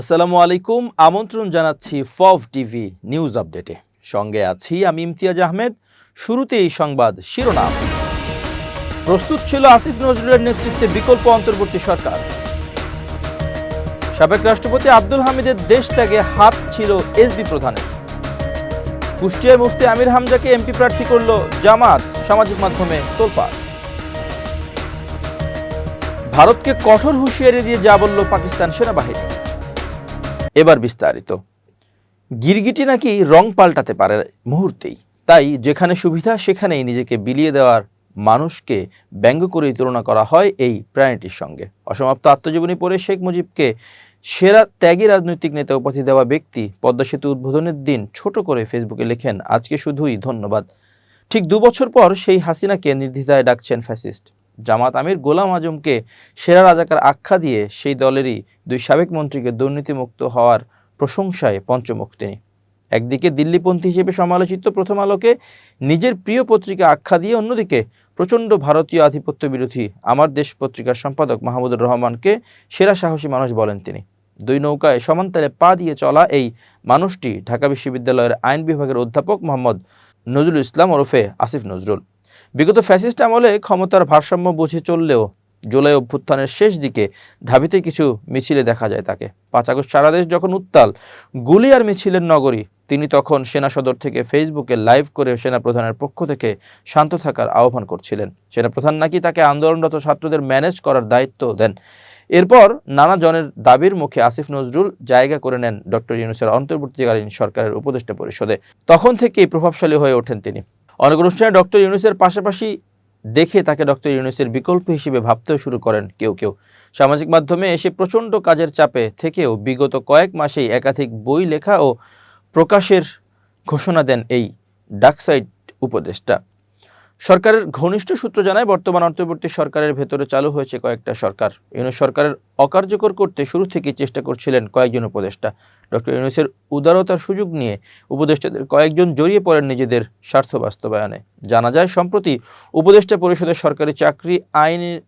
আসসালামু আলাইকুম, আমন্ত্রণ জানাচ্ছি ফভ টিভি নিউজ আপডেটে। সঙ্গে আছি আমি ইমতিয়াজ আহমেদ। শুরুতে এই সংবাদ শিরোনাম। প্রস্তুত ছিল আসিফ নজরুলের নেতৃত্বে বিকল্প অন্তর্বর্তী সরকার। সাবেক রাষ্ট্রপতি আব্দুল হামিদের দেশ ত্যাগে হাত ছিল এসবি প্রধানের। কুষ্টিয়ায় মুফতি আমির হামজাকে এমপি প্রার্থী করল জামাত সামাজিক মাধ্যমে তোলপাড়। ভারতকে কঠোর হুঁশিয়ারি দিয়ে যা বলল পাকিস্তান সেনাবাহিনী। এবার বিস্তারিত। গিরগিটি নাকি রং পাল্টাতে পারে মুহূর্তেই। তাই যেখানে সুবিধা, সেখানেই নিজেকে বিলিয়ে দেওয়ার মানুষকে ব্যঙ্গ করেই তুলনা করা হয় এই প্রাণীটির সঙ্গে। অসমাপ্ত আত্মজীবনী পড়ে শেখ মুজিবকে সেরা ত্যাগী রাজনৈতিক নেতা উপাধি দেওয়া ব্যক্তি পদ্মা সেতু উদ্বোধনের দিন ছোট করে ফেসবুকে লেখেন, আজকে শুধুই ধন্যবাদ। ঠিক দু বছর পর সেই হাসিনাকে নির্দ্বিধায় ডাকছেন ফ্যাসিস্ট। জামাত আমির গোলাম আজমকে সেরা রাজাকার আখ্যা দিয়ে সেই দলেরই দুই সাবেক মন্ত্রীকে দুর্নীতিমুক্ত হওয়ার প্রশংসায় পঞ্চমুখ তিনি। একদিকে দিল্লিপন্থী হিসেবে সমালোচিত প্রথম আলোকে নিজের প্রিয় পত্রিকা আখ্যা দিয়ে অন্যদিকে প্রচণ্ড ভারতীয় আধিপত্য বিরোধী আমার দেশ পত্রিকার সম্পাদক মাহমুদুর রহমানকে সেরা সাহসী মানুষ বলেন তিনি। দুই নৌকায় সমান্তালে পা দিয়ে চলা এই মানুষটি ঢাকা বিশ্ববিদ্যালয়ের আইন বিভাগের অধ্যাপক মোহাম্মদ নজরুল ইসলাম ওরফে আসিফ নজরুল। বিগত ফ্যাসিস্ট আমলে ক্ষমতার ভারসাম্য বুঝে চললেও জুলাই অভ্যুত্থানের শেষ দিকে ঢাবিতে কিছু মিছিলে দেখা যায় তাকে। পাঁচ আগস্ট সারা দেশ যখন উত্তাল, গুলি আর মিছিলের নগরী, তিনি তখন সেনা সদর থেকে ফেসবুকে লাইভ করে সেনাপ্রধানের পক্ষ থেকে শান্ত থাকার আহ্বান করছিলেন। সেনাপ্রধান নাকি তাকে আন্দোলনরত ছাত্রদের ম্যানেজ করার দায়িত্ব দেন। এরপর নানা জনের দাবির মুখে আসিফ নজরুল জায়গা করে নেন ডক্টর ইউনুসের অন্তর্বর্তীকালীন সরকারের উপদেষ্টা পরিষদে। তখন থেকেই প্রভাবশালী হয়ে ওঠেন তিনি। অনেক অনুষ্ঠানে ডক্টর ইউনুসের পাশাপাশি দেখে তাকে ডক্টর ইউনুসের বিকল্প হিসেবে ভাবতেও শুরু করেন কেউ কেউ। সামাজিক মাধ্যমে এসে প্রচণ্ড কাজের চাপে থেকেও বিগত কয়েক মাসেই একাধিক বই লেখা ও প্রকাশের ঘোষণা দেন এই ডাকসাইড উপদেষ্টা। সরকারের ঘনিষ্ঠ সূত্র জানায়, বর্তমান অন্তর্বর্তী সরকারের ভেতরে চালু হয়েছে কয়েকটা সরকার। ইউনুস সরকারের অকার্যকর করতে শুরু থেকেই চেষ্টা করছিলেন কয়েকজন উপদেষ্টা। ডক্টর ইউনুসের উদারতার সুযোগ নিয়ে উপদেষ্টাদের কয়েকজন জড়িয়ে পড়েন নিজেদের স্বার্থ বাস্তবায়নে। জানা যায়, সম্প্রতি উপদেষ্টা পরিষদের সরকারি চাকরি আইনের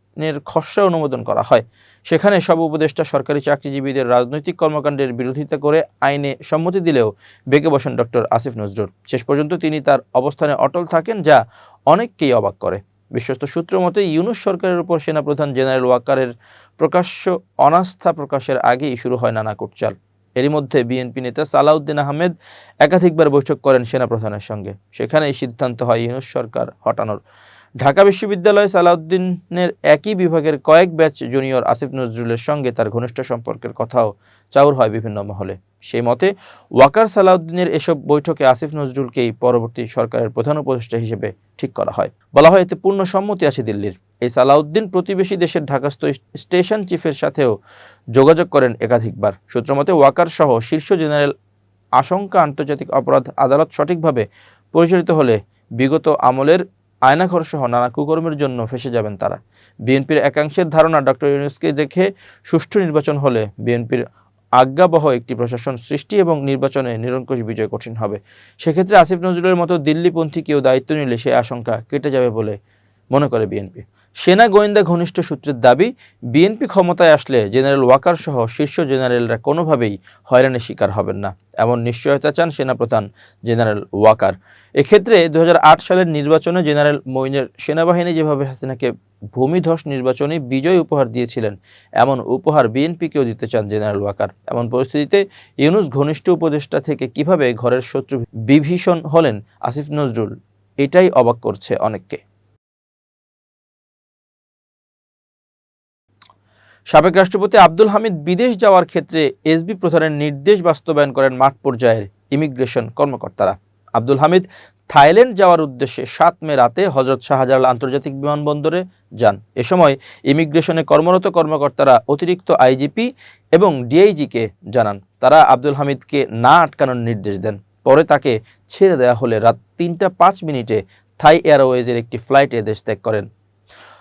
খসড়া অনুমোদন করা হয়। সেখানে সব উপদেষ্টা সরকারি চাকরিজীবীদের রাজনৈতিক কর্মকাণ্ডের বিরোধিতা করে আইনে সম্মতি দিলেও বেঁকে বসেন ডক্টর আসিফ নজরুল। শেষ পর্যন্ত তিনি তার অবস্থানে অটল থাকেন, যা অনেককেই অবাক করে। বিশ্বস্ত সূত্র মতে, ইউনুস সরকারের উপর সেনাপ্রধান জেনারেল ওয়াকারের প্রকাশ্য অনাস্থা প্রকাশের আগেই শুরু হয় নানা কুটচাল। এরই মধ্যে বিএনপি নেতা সালাউদ্দিন আহমেদ একাধিকবার বৈঠক করেন সেনাপ্রধানের সঙ্গে। সেখানেই সিদ্ধান্ত হয় ইউনুস সরকার হটানোর। ঢাকা বিশ্ববিদ্যালয়ে সালাউদ্দিনের একই বিভাগের কয়েক ব্যাচ জুনিয়র আসিফ নজরুলের সঙ্গে তার ঘনিষ্ঠ সম্পর্কের কথাও চাউর হয় বিভিন্ন মহলে। সেই মতে, ওয়াকার সালাউদ্দিনের এসব বৈঠকে আসিফ নজরুলকেই পরবর্তী সরকারের প্রধান উপদেষ্টা হিসেবে ঠিক করা হয়। বলা হয়, এতে পূর্ণ সম্মতি আছে দিল্লির। এই সালাউদ্দিন প্রতিবেশী দেশের ঢাকাস্থ স্টেশন চিফের সাথেও যোগাযোগ করেন একাধিকবার। সূত্রমতে ওয়াকার সহ শীর্ষ জেনারেল আশঙ্কা আন্তর্জাতিক অপরাধ আদালত সঠিকভাবে পরিচালিত হলে বিগত আমলের আয়নাঘর সহ নানা কুকর্মের জন্য ফেসে যাবেন তারা। বিএনপির একাংশের ধারণা ডক্টর ইউনুসকে দেখে সুষ্ঠু নির্বাচন হলে বিএনপির আজ্ঞাবহ একটি প্রশাসন সৃষ্টি এবং নির্বাচনে নিরঙ্কুশ বিজয় কঠিন হবে। সেক্ষেত্রে আসিফ নজরুলের মতো দিল্লিপন্থী কেউ দায়িত্ব নিলে সে আশঙ্কা কেটে যাবে বলে মনে করে বিএনপি। সেনা গোয়েন্দা ঘনিষ্ঠ সূত্রের দাবি, বিএনপি ক্ষমতায় আসলে জেনারেল ওয়াকার সহ শীর্ষ জেনারেলরা কোনোভাবেই হয়রানির শিকার হবেন না, এমন নিশ্চয়তা চান সেনাপ্রধান জেনারেল ওয়াকার। এক্ষেত্রে দু হাজার আট সালের নির্বাচনে জেনারেল মইনের সেনাবাহিনী যেভাবে হাসিনাকে ভূমিধস নির্বাচনে বিজয় উপহার দিয়েছিলেন, এমন উপহার বিএনপিকেও দিতে চান জেনারেল ওয়াকার। এমন পরিস্থিতিতে ইউনুস ঘনিষ্ঠ উপদেষ্টা থেকে কীভাবে ঘরের শত্রু বিভীষণ হলেন আসিফ নজরুল, এটাই অবাক করছে অনেককে। সাবেক রাষ্ট্রপতি আব্দুল হামিদ বিদেশ যাওয়ার ক্ষেত্রে এসবি প্রধানের নির্দেশ বাস্তবায়ন করেন মাঠ পর্যায়ের ইমিগ্রেশন কর্মকর্তারা। আব্দুল হামিদ থাইল্যান্ড যাওয়ার উদ্দেশ্যে সাত মে রাতে হজরত শাহজালাল আন্তর্জাতিক বিমানবন্দরে যান। এ সময় ইমিগ্রেশনে কর্মরত কর্মকর্তারা অতিরিক্ত আইজিপি এবং ডিআইজিকে জানান। তারা আব্দুল হামিদকে না আটকানোর নির্দেশ দেন। পরে তাকে ছেড়ে দেওয়া হলে রাত তিনটা পাঁচ মিনিটে থাই এয়ারওয়েজের একটি ফ্লাইটে দেশ ত্যাগ করেন।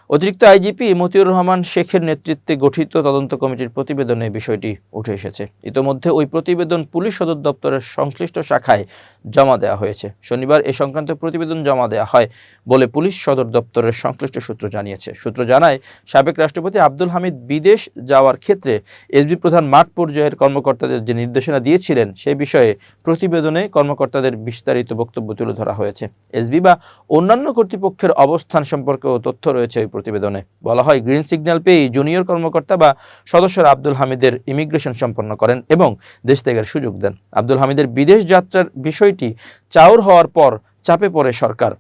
অতিরিক্ত আইজিপি মতিউর রহমান শেখের নেতৃত্বে গঠিত তদন্ত কমিটির প্রতিবেদনে বিষয়টি উঠে এসেছে। ইতোমধ্যে ওই প্রতিবেদন পুলিশ সদর দপ্তরের সংশ্লিষ্ট শাখায় জমা দেওয়া হয়েছে। শনিবার এ সংক্রান্ত প্রতিবেদন জমা দেওয়া হয় বলে পুলিশ সদর দপ্তরের সংশ্লিষ্ট সূত্র জানিয়েছে। সূত্র জানায়, সাবেক রাষ্ট্রপতি আব্দুল হামিদ বিদেশ যাওয়ার ক্ষেত্রে এসবি প্রধান মাঠ পর্যায়ের কর্মকর্তাদের যে নির্দেশনা দিয়েছিলেন, সে বিষয়ে প্রতিবেদনে কর্মকর্তাদের বিস্তারিত বক্তব্য তুলে ধরা হয়েছে। এসবি বা অন্যান্য কর্তৃপক্ষের অবস্থান সম্পর্কেও তথ্য রয়েছে প্রতিবেদনে বলা হয়, গ্রিন সিগন্যাল পেয়ে জুনিয়র কর্মকর্তা বা সদস্যরা আব্দুল হামিদের ইমিগ্রেশন সম্পন্ন করেন এবং দেশ ত্যাগের সুযোগ দেন। আব্দুল হামিদের বিদেশ যাত্রার বিষয়টি চাউর হওয়ার পর চাপে পড়ে সরকার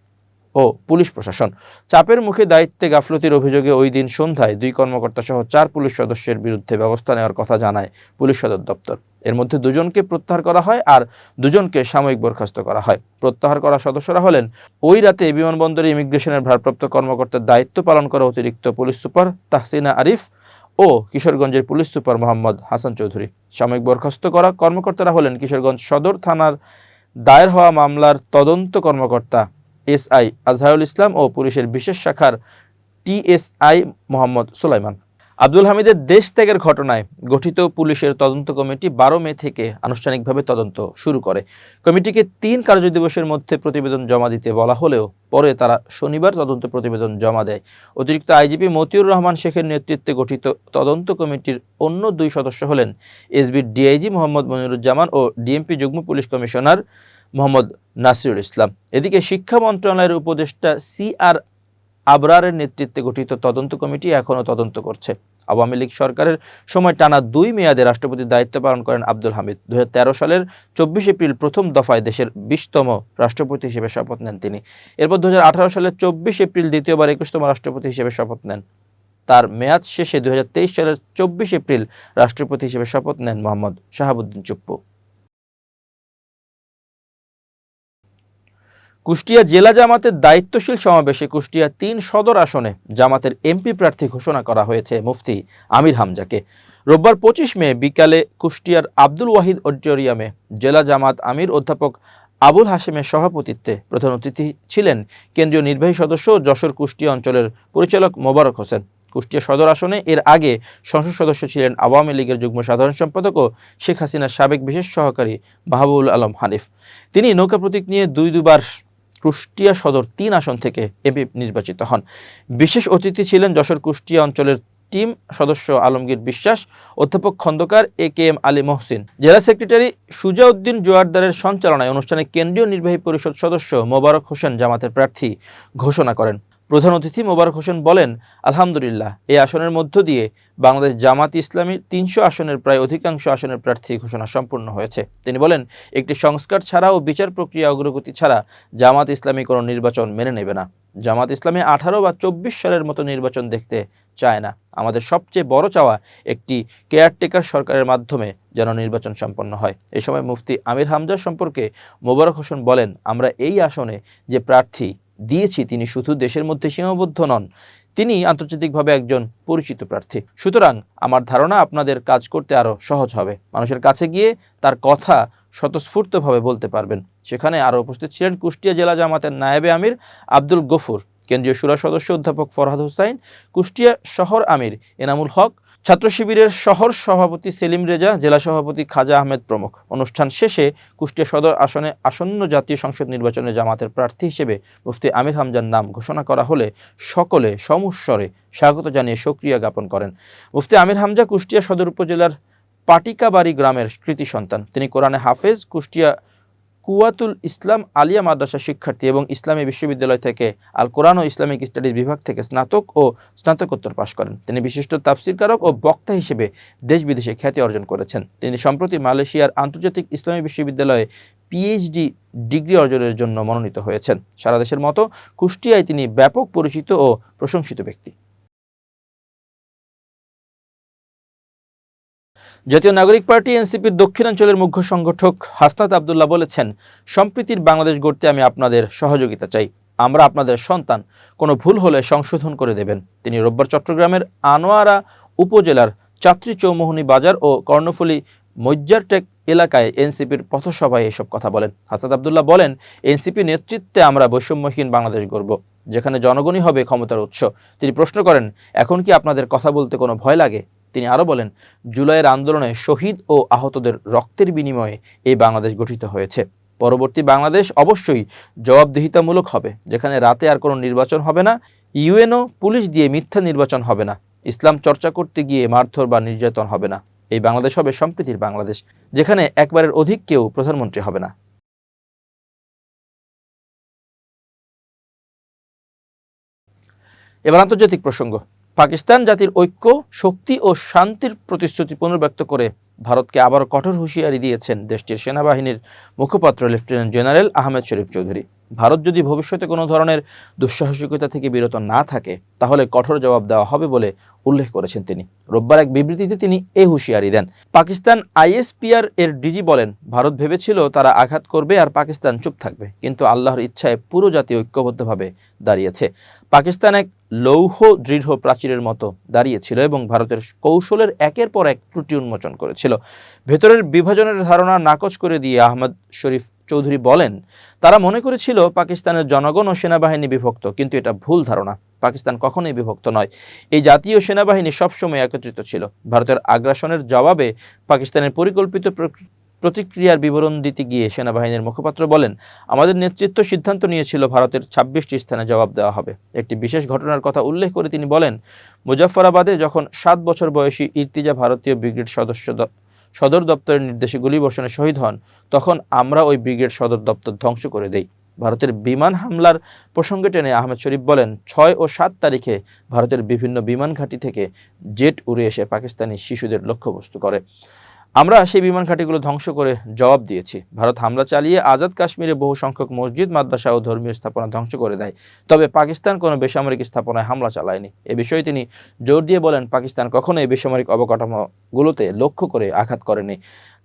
ও পুলিশ প্রশাসন। চাপের মুখে দায়িত্বে গাফলতির অভিযোগে ওই দিন সন্ধ্যায় দুই কর্মকর্তা সহ চার পুলিশ সদস্যের বিরুদ্ধে ব্যবস্থা নেওয়ার কথা জানায় পুলিশ সদর দপ্তর। এর মধ্যে দুজনকে প্রত্যাহার করা হয় আর দুজনকে সাময়িক বরখাস্ত করা হয়। প্রত্যাহার করা সদস্যরা হলেন ওই রাতে বিমানবন্দরে ইমিগ্রেশনের ভারপ্রাপ্ত কর্মকর্তার দায়িত্ব পালন করা অতিরিক্ত পুলিশ সুপার তাহসিনা আরিফ ও কিশোরগঞ্জের পুলিশ সুপার মোহাম্মদ হাসান চৌধুরী। সাময়িক বরখাস্ত করা কর্মকর্তারা হলেন কিশোরগঞ্জ সদর থানার দায়ের হওয়া মামলার তদন্ত কর্মকর্তা এসআই আজহারুল ইসলাম ও পুলিশের বিশেষ শাখার টিএসআই মোহাম্মদ সুলাইমান। আব্দুল হামিদের দেশ ত্যাগের ঘটনায় গঠিত পুলিশের তদন্ত কমিটি বারো মে থেকে আনুষ্ঠানিকভাবে তদন্ত শুরু করে। কমিটিকে তিন কার্যদিবসের মধ্যে প্রতিবেদন জমা দিতে বলা হলেও পরে তারা শনিবার তদন্ত প্রতিবেদন জমা দেয়। অতিরিক্ত আইজিপি মতিউর রহমান শেখের নেতৃত্বে গঠিত তদন্ত কমিটির অন্য দুই সদস্য হলেন এসবির ডিআইজি মোহাম্মদ মনিরুজ্জামান ও ডিএমপি যুগ্ম পুলিশ কমিশনার মোহাম্মদ নাসিরুল ইসলাম। এদিকে শিক্ষা মন্ত্রণালয়ের উপদেষ্টা সি আর আবরারের নেতৃত্বে গঠিত তদন্ত কমিটি এখনও তদন্ত করছে। আওয়ামী লীগ সরকারের সময় টানা দুই মেয়াদে রাষ্ট্রপতির দায়িত্ব পালন করেন আব্দুল হামিদ। দুই হাজার তেরো সালের চব্বিশ এপ্রিল প্রথম দফায় দেশের বিশতম রাষ্ট্রপতি হিসেবে শপথ নেন তিনি। এরপর দু হাজার আঠারো সালের চব্বিশ এপ্রিল দ্বিতীয়বার একুশতম রাষ্ট্রপতি হিসেবে শপথ নেন। তার মেয়াদ শেষে দুই হাজার তেইশ সালের চব্বিশ এপ্রিল রাষ্ট্রপতি হিসেবে শপথ নেন মোহাম্মদ শাহাবুদ্দিন চুপ্পু। কুষ্টিয়া জেলা জামাতের দায়িত্বশীল সমাবেশে কুষ্টিয়া তিন সদর আসনে জামাতের এমপি প্রার্থী ঘোষণা করা হয়েছে মুফতি আমির হামজাকে। রোববার পঁচিশ মে বিকালে কুষ্টিয়ার আব্দুল ওয়াহিদ অডিটোরিয়ামে জেলা জামাত আমির অধ্যাপক আবুল হাশেমের সভাপতিত্বে প্রধান অতিথি ছিলেন কেন্দ্রীয় নির্বাহী সদস্য যশোর কুষ্টিয়া অঞ্চলের পরিচালক মোবারক হোসেন। কুষ্টিয়া সদর আসনে এর আগে সংসদ সদস্য ছিলেন আওয়ামী লীগের যুগ্ম সাধারণ সম্পাদক ও শেখ হাসিনার সাবেক বিশেষ সহকারী মাহবুবুল আলম হানিফ। তিনি নৌকা প্রতীক নিয়ে দুই দুবার কুষ্টিয়া সদর তিন আসন থেকে এমপি নির্বাচিত হন। বিশেষ অতিথি ছিলেন যশোর কুষ্টিয়া অঞ্চলের টিম সদস্য আলমগীর বিশ্বাস, অধ্যাপক Khandakar A K M Ali Mohsin. জেলা সেক্রেটারি সুজাউদ্দিন জোয়ারদারের সঞ্চালনায় অনুষ্ঠানে কেন্দ্রীয় নির্বাহী পরিষদ সদস্য মোবারক হোসেন জামাতের প্রার্থী ঘোষণা করেন। প্রধান অতিথি মোবারক হোসেন বলেন, আলহামদুলিল্লাহ, এই আসনের মধ্য দিয়ে বাংলাদেশ জামাত ইসলামীর তিনশো আসনের প্রায় অধিকাংশ আসনের প্রার্থী ঘোষণা সম্পূর্ণ হয়েছে। তিনি বলেন, একটি সংস্কার ছাড়া ও বিচার প্রক্রিয়া অগ্রগতি ছাড়া জামাত ইসলামী কোনো নির্বাচন মেনে নেবে না। জামাত ইসলামী আঠারো বা চব্বিশ সালের মতো নির্বাচন দেখতে চায় না। আমাদের সবচেয়ে বড় চাওয়া একটি কেয়ারটেকার সরকারের মাধ্যমে যেন নির্বাচন সম্পন্ন হয়। এই সময় মুফতি আমির হামজা সম্পর্কে মোবারক হোসেন বলেন, আমরা এই আসনে যে প্রার্থী দিয়েছি, তিনি শুধু দেশের মধ্যে সীমাবদ্ধ নন, তিনি আন্তর্জাতিকভাবে একজন পরিচিত প্রার্থী। সুতরাং আমার ধারণা আপনাদের কাজ করতে আরও সহজ হবে। মানুষের কাছে গিয়ে তার কথা স্বতঃস্ফূর্তভাবে বলতে পারবেন। সেখানে আরও উপস্থিত ছিলেন কুষ্টিয়া জেলা জামাতের নায়েবে আমির আব্দুল গফুর, কেন্দ্রীয় সুরা সদস্য অধ্যাপক ফরহাদ হুসাইন, কুষ্টিয়া শহর আমির এনামুল হক ছাত্র শিবিরের শহর সভাপতি সেলিম রেজা, জেলা সভাপতি খাজা আহমেদ প্রমুখ। অনুষ্ঠান শেষে কুষ্টিয়া সদর আসনে আসন্ন জাতীয় সংসদ নির্বাচনে জামাতের প্রার্থী হিসেবে মুফতি আমির হামজার নাম ঘোষণা করা হলে সকলে সমস্বরে স্বাগত জানিয়ে সক্রিয়া জ্ঞাপন করেন। মুফতি আমির হামজা কুষ্টিয়া সদর উপজেলার পাটিকাবাড়ি গ্রামের কৃতি সন্তান। তিনি কোরআনে হাফেজ, কুষ্টিয়া কুয়াতুল ইসলাম আলিয়া মাদ্রাসা শিক্ষার্থী এবং ইসলামী বিশ্ববিদ্যালয় থেকে আল কোরআন ও ইসলামিক স্টাডিজ বিভাগ থেকে স্নাতক ও স্নাতকোত্তর পাশ করেন। তিনি বিশিষ্ট তাফসিরকারক ও বক্তা হিসেবে দেশ বিদেশে খ্যাতি অর্জন করেছেন। তিনি সম্প্রতি মালয়েশিয়ার আন্তর্জাতিক ইসলামী বিশ্ববিদ্যালয়ে পিএইচডি ডিগ্রি অর্জনের জন্য মনোনীত হয়েছেন। সারা দেশের মতো কুষ্টিয়ায় তিনি ব্যাপক পরিচিত ও প্রশংসিত ব্যক্তি। জাতীয় নাগরিক পার্টি এনসিপির দক্ষিণাঞ্চলের মুখ্য সংগঠক হাসনাত আবদুল্লাহ বলেছেন, সম্প্রীতির বাংলাদেশ গড়তে আমি আপনাদের সহযোগিতা চাই। আমরা আপনাদের সন্তান, কোনো ভুল হলে সংশোধন করে দেবেন। তিনি রোববার চট্টগ্রামের আনোয়ারা উপজেলার চাত্রী চৌমোহনী বাজার ও কর্ণফুলী মজ্জারটেক এলাকায় এনসিপির পথসভায় এসব কথা বলেন। হাসাদ আবদুল্লাহ বলেন, এনসিপি নেতৃত্বে আমরা বৈষম্যহীন বাংলাদেশ গড়ব, যেখানে জনগণই হবে ক্ষমতার উৎস। তিনি প্রশ্ন করেন, এখন কি আপনাদের কথা বলতে কোনো ভয় লাগে? তিনি আরও বলেন, জুলাইয়ের আন্দোলনে শহীদ ও আহতদের রক্তের বিনিময়ে এই বাংলাদেশ গঠিত হয়েছে। পরবর্তী বাংলাদেশ অবশ্যই জবাবদিহিতামূলক হবে, যেখানে রাতে আর কোনো নির্বাচন হবে না, ইউএনও পুলিশ দিয়ে মিথ্যা নির্বাচন হবে না, ইসলাম চর্চা করতে গিয়ে মারধর বা নির্যাতন হবে না। এই বাংলাদেশ হবে সম্প্রীতির বাংলাদেশ, যেখানে একবারের অধিক কেউ প্রধানমন্ত্রী হবে না। এবার আন্তর্জাতিক প্রসঙ্গ। পাকিস্তান জাতির ঐক্য, শক্তি ও শান্তির প্রতিশ্রুতি পুনর্ব্যক্ত করে ভারতকে আবার কঠোর হুঁশিয়ারি দিয়েছেন দেশটির সেনাবাহিনীর মুখপাত্র লেফটেন্যান্ট জেনারেল আহমেদ শরীফ চৌধুরী। ভারত যদি ভবিষ্যতে কোনো ধরনের দুঃসাহসিকতা থেকে বিরত না থাকে, তাহলে কঠোর জবাব দেওয়া হবে বলে উল্লেখ করেছেন তিনি। রোববার এক বিবৃতিতে তিনি এ হুঁশিয়ারি দেন। পাকিস্তান আইএসপিআর এর ডিজি বলেন, ভারত ভেবেছিল তারা আঘাত করবে আর পাকিস্তান চুপ থাকবে, কিন্তু আল্লাহর ইচ্ছায় পুরো জাতি ঐক্যবদ্ধভাবে দাঁড়িয়েছে। পাকিস্তান এক লৌহ দৃঢ় প্রাচীরের মতো দাঁড়িয়েছিল এবং ভারতের কৌশলের একের পর এক ত্রুটি উন্মোচন করেছিল। ভেতরের বিভাজনের ধারণা নাকচ করে দিয়ে আহমদ শরীফ চৌধুরী বলেন, তারা মনে করেছিল পাকিস্তানের জনগণ ও সেনাবাহিনী বিভক্ত, কিন্তু এটা ভুল ধারণা। পাকিস্তান কখনোই বিভক্ত নয়। এই জাতীয় সেনাবাহিনী সবসময় একত্রিত ছিল। ভারতের আগ্রাসনের জবাবে পাকিস্তানের পরিকল্পিত প্র- প্রতিক্রিয়ার বিবরণ দিতে গিয়ে সেনাবাহিনীর মুখপাত্র বলেন, আমাদের নেতৃত্ব সিদ্ধান্ত নিয়েছিল ভারতের ছাব্বিশটি স্থানে জবাব দেওয়া হবে। একটি বিশেষ ঘটনার কথা উল্লেখ করে তিনি বলেন, মুজাফফরাবাদে যখন সাত বছর বয়সী ইর্তিজা ভারতীয় ব্রিগেড সদস্য সদর দপ্তরের নির্দেশে গুলিবর্ষণে শহীদ হন, তখন আমরা ওই ব্রিগেড সদর দপ্তর ধ্বংস করে দেই। ভারতের বিমান হামলার প্রসঙ্গে টেনে আহমেদ শরীফ বলেন, ছয় ও সাত তারিখে ভারতের বিভিন্ন বিমান ঘাঁটি থেকে জেট উড়ে এসে পাকিস্তানি শিশুদের লক্ষ্যবস্তু করে। আমরা সেই বিমান ঘাঁটিগুলো ধ্বংস করে জবাব দিয়েছি। ভারত হামলা চালিয়ে আজাদ কাশ্মীরে বহু সংখ্যক মসজিদ, মাদ্রাসা ও ধর্মীয় স্থাপনা ধ্বংস করে দেয়। তবে পাকিস্তান কোনো বেসামরিক স্থাপনায় হামলা চালায়নি। এ বিষয়ে তিনি জোর দিয়ে বলেন, পাকিস্তান কখনো এই বেসামরিক অবকাঠামোগুলোতে লক্ষ্য করে আঘাত করেনি।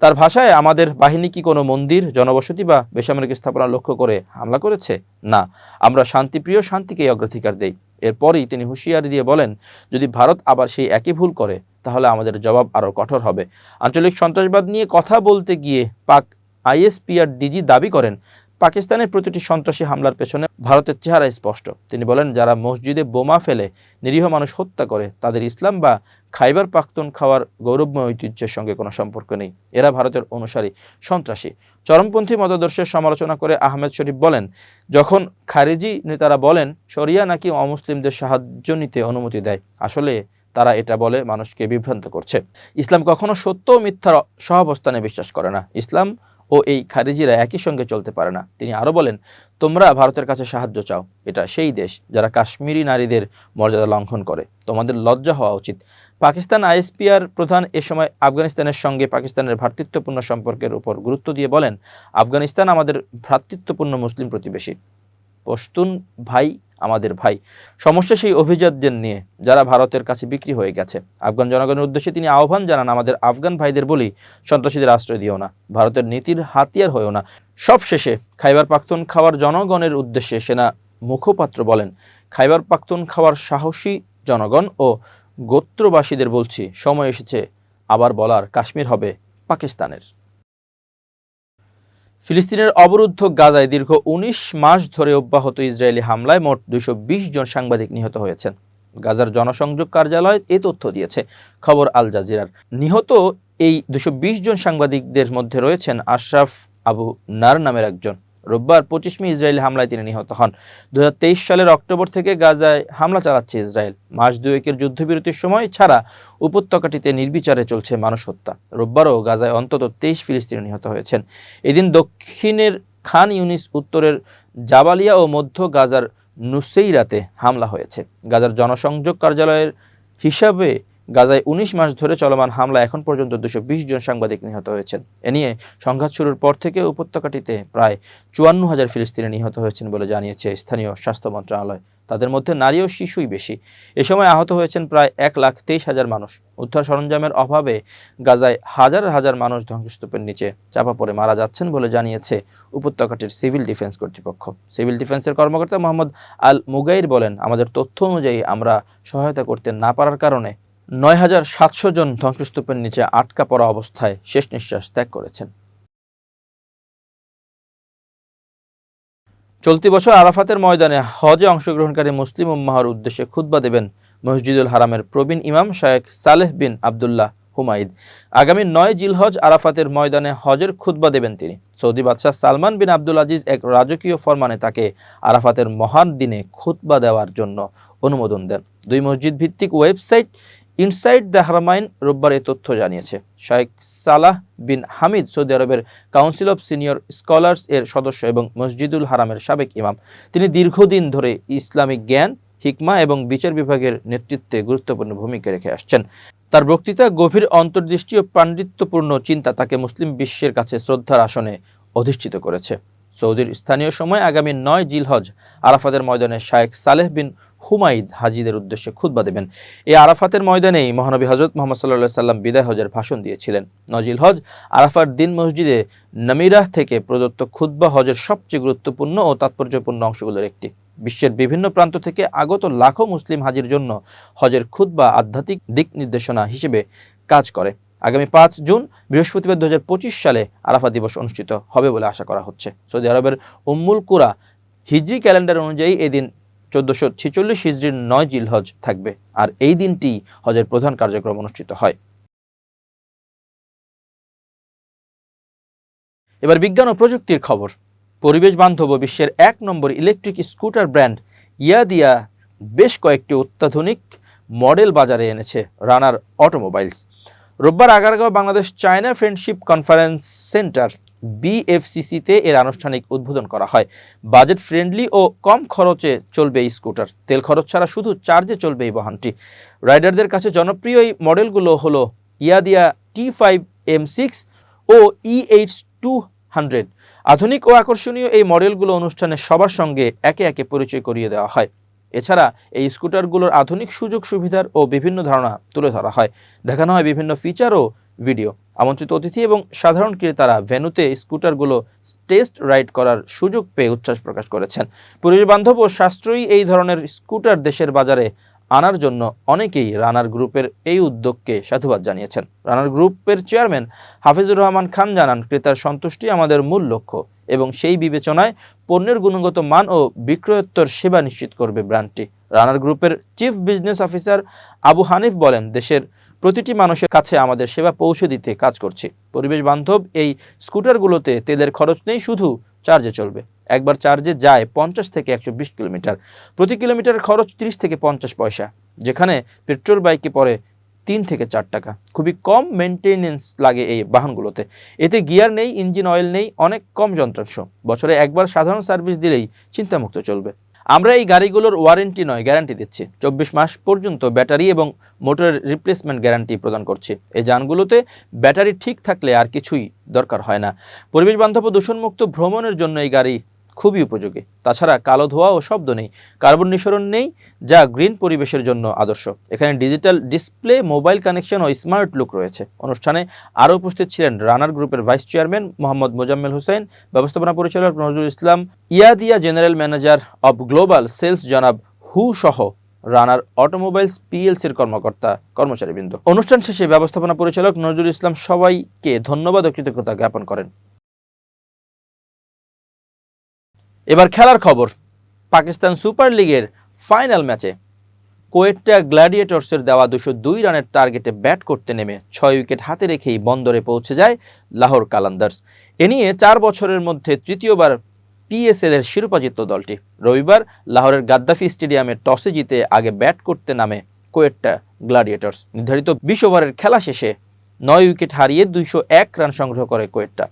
তার ভাষায়, আমাদের বাহিনী কি কোনো মন্দির, জনবসতি বা বেসামরিক স্থাপনা লক্ষ্য করে হামলা করেছে? না। আমরা শান্তিপ্রিয় শান্তিকেই অগ্রাধিকার দেই। এরপরই তিনি হুঁশিয়ারি দিয়ে বলেন, যদি ভারত আবার সেই একই ভুল করে, তাহলে আমাদের জবাব আরও কঠোর হবে। আঞ্চলিক সন্ত্রাসবাদ নিয়ে কথা বলতে গিয়ে পাক আইএসপিআর ডিজি দাবি করেন, পাকিস্তানের প্রতিটি সন্ত্রাসী হামলার পেছনে ভারতের চেহারা স্পষ্ট। তিনি বলেন, যারা মসজিদে বোমা ফেলে নিরীহ মানুষ হত্যা করে, তাদের ইসলাম বা খাইবার পাখতুন খাওয়ার গৌরবময় ঐতিহ্যের সঙ্গে কোনো সম্পর্ক নেই। এরা ভারতের অনুসারী সন্ত্রাসী। চরমপন্থী মতাদর্শের সমালোচনা করে আহমেদ শরীফ বলেন, যখন খারিজি নেতারা বলেন, শরিয়া নাকি অমুসলিমদের সাহায্য নিতে অনুমতি দেয়, আসলে তারা এটা বলে মানুষকে বিভ্রান্ত করছে। ইসলাম কখনো সত্য ও মিথ্যার সহাবস্থানে বিশ্বাস করে না। ইসলাম ও এই খারিজিরা একই সঙ্গে চলতে পারে না। তিনি আরও বলেন, তোমরা ভারতের কাছে সাহায্য চাও। এটা সেই দেশ যারা কাশ্মীরি নারীদের মর্যাদা লঙ্ঘন করে। তোমাদের লজ্জা হওয়া উচিত। পাকিস্তান আইএসপিআর প্রধান এ সময় আফগানিস্তানের সঙ্গে পাকিস্তানের ভ্রাতৃত্বপূর্ণ সম্পর্কের উপর গুরুত্ব দিয়ে বলেন, আফগানিস্তান আমাদের ভ্রাতৃত্বপূর্ণ মুসলিম প্রতিবেশী। পশতুন ভাই আমাদের ভাই। সমস্যা সেই অভিজাতদের নিয়ে যারা ভারতের কাছে বিক্রি হয়ে গেছে। আফগান জনগণের উদ্দেশ্যে তিনি আহ্বান জানান, আমাদের আফগান ভাইদের বলি, সন্ত্রাসীদের আশ্রয় দিও না। ভারতের নীতির হাতিয়ার হয়েও না। সব শেষে খাইবার পাখতুন খাওয়ার জনগণের উদ্দেশ্যে সেনা মুখপাত্র বলেন, খাইবার পাখতুন খাওয়ার সাহসী জনগণ ও গোত্রবাসীদের বলছি, সময় এসেছে, আবার বলার কাশ্মীর হবে পাকিস্তানের। ফিলিস্তিনের অবরুদ্ধ গাজায় দীর্ঘ ১৯ মাস ধরে অব্যাহত ইসরায়েলি হামলায় মোট দুশো জন সাংবাদিক নিহত হয়েছেন। গাজার জনসংযোগ কার্যালয় এ তথ্য দিয়েছে। খবর আল জাজিরার। নিহত এই দুশো জন সাংবাদিকদের মধ্যে রয়েছেন আশরাফ আবু নার নামের একজন। রোববার পঁচিশ মে ইসরায়েলি হামলায় তিনি নিহত হন। দু হাজার তেইশ সালের অক্টোবর থেকে গাজায় হামলা চালাচ্ছে ইসরায়েল। মাস দুয়েকের যুদ্ধবিরতির সময় ছাড়া উপত্যকাটিতে নির্বিচারে চলছে মানুষ হত্যা। রোববারও গাজায় অন্তত তেইশ ফিলিস্তিনি নিহত হয়েছেন। এদিন দক্ষিণের খান ইউনিস, উত্তরের জাবালিয়া ও মধ্য গাজার নুসেইরাতে হামলা হয়েছে। গাজার জনসংযোগ কার্যালয়ের হিসাবে গাজায় উনিশ মাস ধরে চলমান হামলা এখন পর্যন্ত দুশো জন সাংবাদিক নিহত হয়েছেন। এ নিয়ে সংঘাত শুরুর পর থেকে উপত্যকাটিতে প্রায় চুয়ান্ন হাজার ফিলিস্তিনি নিহত হয়েছেন বলে জানিয়েছে স্থানীয় স্বাস্থ্য মন্ত্রণালয়। তাদের মধ্যে নারী ও শিশুই বেশি। এ সময় আহত হয়েছেন প্রায় এক লাখ তেইশ হাজার মানুষ। উদ্ধার সরঞ্জামের অভাবে গাজায় হাজার হাজার মানুষ ধ্বংসস্তূপের নিচে চাপা পড়ে মারা যাচ্ছেন বলে জানিয়েছে উপত্যকাটির সিভিল ডিফেন্স কর্তৃপক্ষ। সিভিল ডিফেন্সের কর্মকর্তা মোহাম্মদ আল মুগাইর বলেন, আমাদের তথ্য অনুযায়ী আমরা সহায়তা করতে না পারার কারণে নয় হাজার সাতশো জন ধ্বংসস্তূপের নিচে আটকা পড়া অবস্থায় শেষ নিঃশ্বাস ত্যাগ করেছেন। চলতি বছর আরাফাতের ময়দানে হজে অংশগ্রহণকারী মুসলিম উম্মাহর উদ্দেশ্যে খুতবা দেবেন মসজিদুল হারামের প্রবীণ ইমাম শায়েখ সালেহ বিন আবদুল্লাহ হুমাইদ আগামী নয় জিলহজ আরাফাতের ময়দানে হজের খুতবা দেবেন তিনি। সৌদি বাদশাহ সালমান বিন আব্দুল আজিজ এক রাজকীয় ফরমানে তাকে আরাফাতের মহান দিনে খুতবা দেওয়ার জন্য অনুমোদন দেন। দুই মসজিদ ভিত্তিক ওয়েবসাইট ইনসাইড দ্য হারামাইন রোববার এই তথ্য জানিয়েছে। Sheikh Salah bin Hamid, Saudi আরবের কাউন্সিল অফ সিনিয়র স্কলার্স এর সদস্য এবং মসজিদুল হারামের সাবেক ইমাম। তিনি দীর্ঘদিন ধরে ইসলামিক জ্ঞান, হিকমা এবং বিচার বিভাগের নেতৃত্বে গুরুত্বপূর্ণ ভূমিকা রেখে আসছেন। তার বক্তৃতা গভীর অন্তর্দৃষ্টি ও পাণ্ডিত্যপূর্ণ চিন্তা তাকে মুসলিম বিশ্বের কাছে শ্রদ্ধার আসনে অধিষ্ঠিত করেছে। সৌদির স্থানীয় সময় আগামী নয় জিলহজ আরাফাতের ময়দানে শায়েখ সালেহ বিন হুমাইদ হাজিদের উদ্দেশ্যে খুতবা দেবেন। এই আরাফাতের ময়দানেই মহানবী হজরত মোহাম্মদ সাল্লাহ সাল্লাম বিদায় হজের ভাষণ দিয়েছিলেন। নজিল হজ আরাফার দিন মসজিদে নামিরাহ থেকে প্রদত্ত খুতবা হজের সবচেয়ে গুরুত্বপূর্ণ ও তাৎপর্যপূর্ণ অংশগুলোর একটি। বিশ্বের বিভিন্ন প্রান্ত থেকে আগত লাখো মুসলিম হাজির জন্য হজের খুতবা আধ্যাত্মিক দিক নির্দেশনা হিসেবে কাজ করে। আগামী পাঁচ জুন বৃহস্পতিবার দু হাজার পঁচিশ সালে আরাফা দিবস অনুষ্ঠিত হবে বলে আশা করা হচ্ছে। সৌদি আরবের উম্মুল কুরা হিজরি ক্যালেন্ডার অনুযায়ী এদিন চোদ্দশো ছিচল্লিশ হিজড়ির নয় জিলহজ থাকবে, আর এই দিনটি হজের প্রধান কার্যক্রম অনুষ্ঠিত হয়। এবার বিজ্ঞান ও প্রযুক্তির খবর। পরিবেশ বান্ধব বিশ্বের এক নম্বর ইলেকট্রিক স্কুটার ব্র্যান্ড ইয়াদিয়া বেশ কয়েকটি অত্যাধুনিক মডেল বাজারে এনেছে, রানার অটোমোবাইলস। রোববার Agargaon Bangladesh China friendship conference centre বিএফসিসিতে এর আনুষ্ঠানিক উদ্বোধন করা হয়। বাজেট ফ্রেন্ডলি ও কম খরচে চলবে এই স্কুটার। তেল খরচ ছাড়া শুধু চার্জে চলবে এই বাহনটি। রাইডারদের কাছে জনপ্রিয় এই মডেলগুলো হলো Yadea T five, M six ও ই এইচ টু হান্ড্রেড। আধুনিক ও আকর্ষণীয় এই মডেলগুলো অনুষ্ঠানে সবার সঙ্গে একে একে পরিচয় করিয়ে দেওয়া হয়। এছাড়া এই স্কুটারগুলোর আধুনিক সুযোগ সুবিধার ও বিভিন্ন ধারণা তুলে ধরা হয়। দেখানো হয় বিভিন্ন ফিচার ও ভিডিও। আমন্ত্রিত অতিথি এবং সাধারণ ক্রেতারা ভেনুতে স্কুটারগুলো টেস্ট রাইড করার সুযোগ পেয়ে উচ্ছ্বাস প্রকাশ করেছেন। পরিবেশ বান্ধব ও সাশ্রয়ী এই ধরনের স্কুটার দেশের বাজারে আনার জন্য অনেকেই রানার গ্রুপের এই উদ্যোগকে সাধুবাদ জানিয়েছেন। রানার গ্রুপের চেয়ারম্যান হাফিজুর রহমান খান জানান, ক্রেতার সন্তুষ্টি আমাদের মূল লক্ষ্য এবং সেই বিবেচনায় পণ্যের গুণগত মান ও বিক্রয়োত্তর সেবা নিশ্চিত করবে ব্র্যান্ডটি। রানার গ্রুপের chief business officer Abu Hanif বলেন, দেশের প্রতিটি মানুষের কাছে আমাদের সেবা পৌঁছে দিতে কাজ করছি। পরিবেশ বান্ধব এই স্কুটারগুলোতে তেলের খরচ নেই, শুধু চার্জে চলবে। একবার চার্জে যায় পঞ্চাশ থেকে একশো বিশ কিলোমিটার। প্রতি কিলোমিটার খরচ তিরিশ থেকে পঞ্চাশ পয়সা, যেখানে পেট্রোল বাইকে পড়ে তিন থেকে চার টাকা। খুবই কম মেনটেনেন্স লাগে এই বাহনগুলোতে। এতে গিয়ার নেই ইঞ্জিন অয়েল নেই, অনেক কম যন্ত্রাংশ। বছরে একবার সাধারণ সার্ভিস দিলেই চিন্তামুক্ত চলবে। আমরা এই গাড়িগুলোর ওয়ারেন্টি নয় গ্যারান্টি দিচ্ছি। চব্বিশ মাস পর্যন্ত ব্যাটারি এবং মোটরের রিপ্লেসমেন্ট গ্যারান্টি প্রদান করছি। এই যানগুলোতে ব্যাটারি ঠিক থাকলে আর কিছুই দরকার হয় না। পরিবেশ বান্ধব দূষণমুক্ত ভ্রমণের জন্য এই গাড়ি খুবই উপযোগী। তাছাড়া কালো ধোয়া ও শব্দ নেই, কার্বন নিঃসরণ নেই, যা গ্রিন পরিবেশের জন্য আদর্শ। এখানে ডিজিটাল ডিসপ্লে, মোবাইল কানেকশন ও স্মার্ট লুক রয়েছে। অনুষ্ঠানে আরও উপস্থিত ছিলেন রানার গ্রুপের ভাইস চেয়ারম্যান মোহাম্মদ মোজাম্মেল হোসেন, ব্যবস্থাপনা পরিচালক Nazrul Islam, Yadea general manager of global sales জনাব হু সহ রানার অটোমোবাইলস পিএলসির কর্মকর্তা, কর্মচারীবৃন্দ। অনুষ্ঠান শেষে ব্যবস্থাপনা পরিচালক নজরুল ইসলাম সবাইকে ধন্যবাদ ও কৃতজ্ঞতা জ্ঞাপন করেন। এবার খেলার খবর। পাকিস্তান সুপার লিগের ফাইনাল ম্যাচে কোয়েটটা গ্ল্যাডিয়েটর্সের দেওয়া দুশো দুই রানের টার্গেটে ব্যাট করতে নেমে ছয় উইকেট হাতে রেখেই বন্দরে পৌঁছে যায় লাহোর কালান্দার্স। এ নিয়ে চার বছরের মধ্যে তৃতীয়বার পিএসএল এর শিরোপা জিতল দলটি। রবিবার লাহোরের গাদ্দাফি স্টেডিয়ামে টসে জিতে আগে ব্যাট করতে নামে কোয়েটটা গ্ল্যাডিয়েটর্স। নির্ধারিত বিশ ওভারের খেলা শেষে নয় উইকেট হারিয়ে দুইশো এক রান সংগ্রহ করে কোয়েটটা।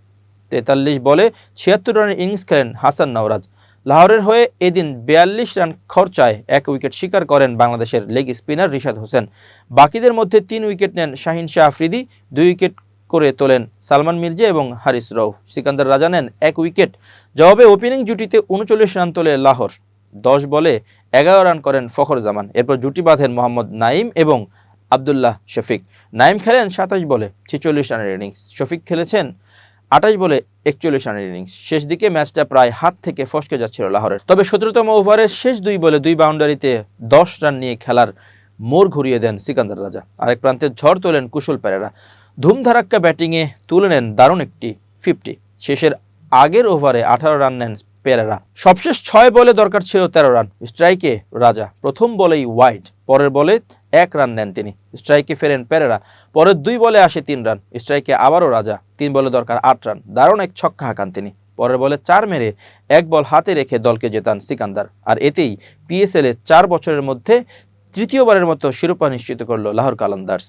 তেতাল্লিশ বলে ছিয়াত্তর রানের ইনিংস খেলেন হাসান নওরাজ। লাহোরের হয়ে এদিন বিয়াল্লিশ রান খরচায় এক উইকেট শিকার করেন বাংলাদেশের লেগ স্পিনার রিশাদ হোসেন। বাকিদের মধ্যে তিন উইকেট নেন শাহিন শাহ আফ্রিদি, দুই উইকেট করে তোলেন সালমান মির্জা এবং হারিস রৌফ। সিকান্দার রাজা নেন এক উইকেট। জবাবে ওপেনিং জুটিতে উনচল্লিশ রান তোলে লাহোর। দশ বলে এগারো রান করেন ফখর জামান এরপর জুটি বাঁধেন মোহাম্মদ নাইম এবং আবদুল্লাহ শফিক। নাইম খেলেন সাতাশ বলে ছেচল্লিশ রানের ইনিংস। শফিক খেলেছেন আঠাশ বলে একচল্লিশ রানের ইনিংস শেষ দিকে ম্যাচটা প্রায় হাত থেকে ফসকে যাচ্ছিল লাহোরের। তবে সতেরোতম ওভারের শেষ দুই বলে দুই বাউন্ডারিতে দশ রান নিয়ে খেলার মোড় ঘুরিয়ে দেন সিকান্দার রাজা। আরেক প্রান্তে ঝড় তোলেন কুশল পেরেরা। ধুমধারাক্কা ব্যাটিংয়ে তুলে নেন দারুণ একটি ফিফটি শেষের আগের ওভারে আঠারো রান নেন পেরেরা। সবশেষ ছয় বলে দরকার ছিল তেরো রান। স্ট্রাইকে রাজা প্রথম বলেই ওয়াইড পরের বলে এক রান নেন তিনি। স্ট্রাইকে ফেরেন পেরেরা। পরের দুই বলে আসে তিন রান। স্ট্রাইকে আবারও রাজা। তিন বলে দরকার আট রান। দারুণ এক ছক্কা হাঁকান তিনি। পরের বলে চার মেরে এক বল হাতে রেখে দলকে জেতান সিকান্দার। আর এতেই পিএসএল চার বছরের মধ্যে তৃতীয়বারের মতো শিরোপা নিশ্চিত করল লাহোর কালান্দার্স।